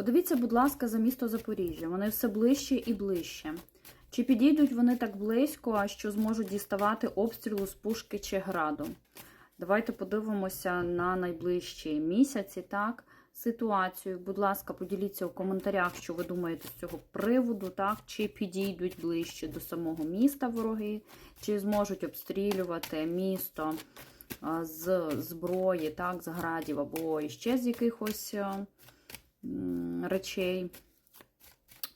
Подивіться, будь ласка, за місто Запоріжжя. Вони все ближче і ближче. Чи підійдуть вони так близько, що зможуть діставати обстрілу з пушки чи граду? Давайте подивимося на найближчі місяці, так? Ситуацію. Будь ласка, поділіться у коментарях, що ви думаєте з цього приводу, так? Чи підійдуть ближче до самого міста вороги, чи зможуть обстрілювати місто з зброї, так, з градів або іще з якихось м, речей.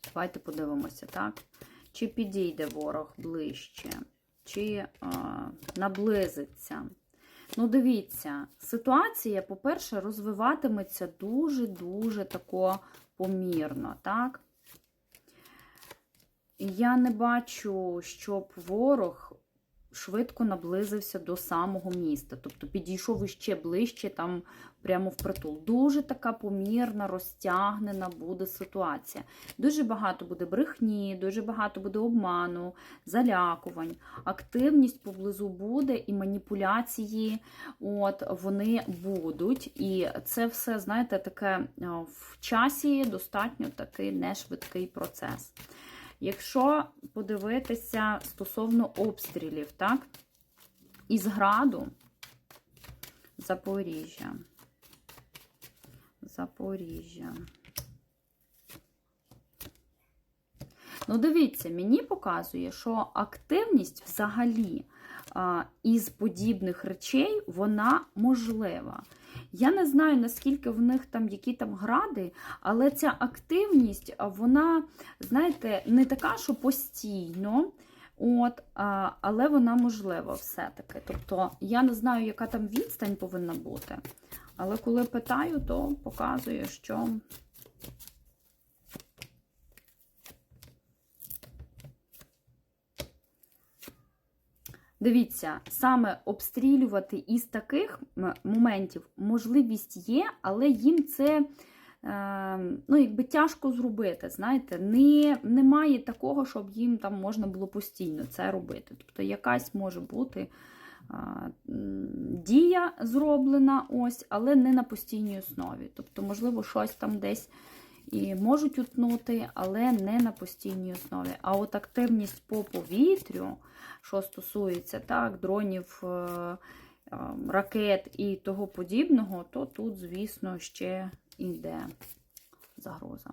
Давайте подивимося, так? Чи підійде ворог ближче, чи а, наблизиться. Ну, дивіться, ситуація, по-перше, розвиватиметься дуже-дуже тако помірно, так? Я не бачу, щоб ворог швидко наблизився до самого міста, тобто підійшов іще ближче, там прямо впритул. Дуже така помірна, розтягнена буде ситуація. Дуже багато буде брехні, дуже багато буде обману, залякувань. Активність поблизу буде і маніпуляції, от вони будуть. І це все, знаєте, таке в часі достатньо такий нешвидкий процес. Якщо подивитися стосовно обстрілів, так, із граду Запоріжжя. Запоріжжя. Ну, дивіться, мені показує, що активність взагалі а, із подібних речей, вона можлива. Я не знаю, наскільки в них там які там гради, але ця активність, вона, знаєте, не така, що постійно. От, але вона можлива все-таки. Тобто, я не знаю, яка там відстань повинна бути. Але коли питаю, то показує, що Дивіться, саме обстрілювати із таких моментів можливість є, але їм це е, ну, якби тяжко зробити. Знаєте, не, немає такого, щоб їм там можна було постійно це робити. Тобто, якась може бути дія зроблена, ось, але не на постійній основі. Тобто, можливо, щось там десь і можуть утнути, але не на постійній основі. А от активність по повітрю, що стосується так, дронів, е, е, ракет і того подібного, то тут, звісно, ще йде загроза.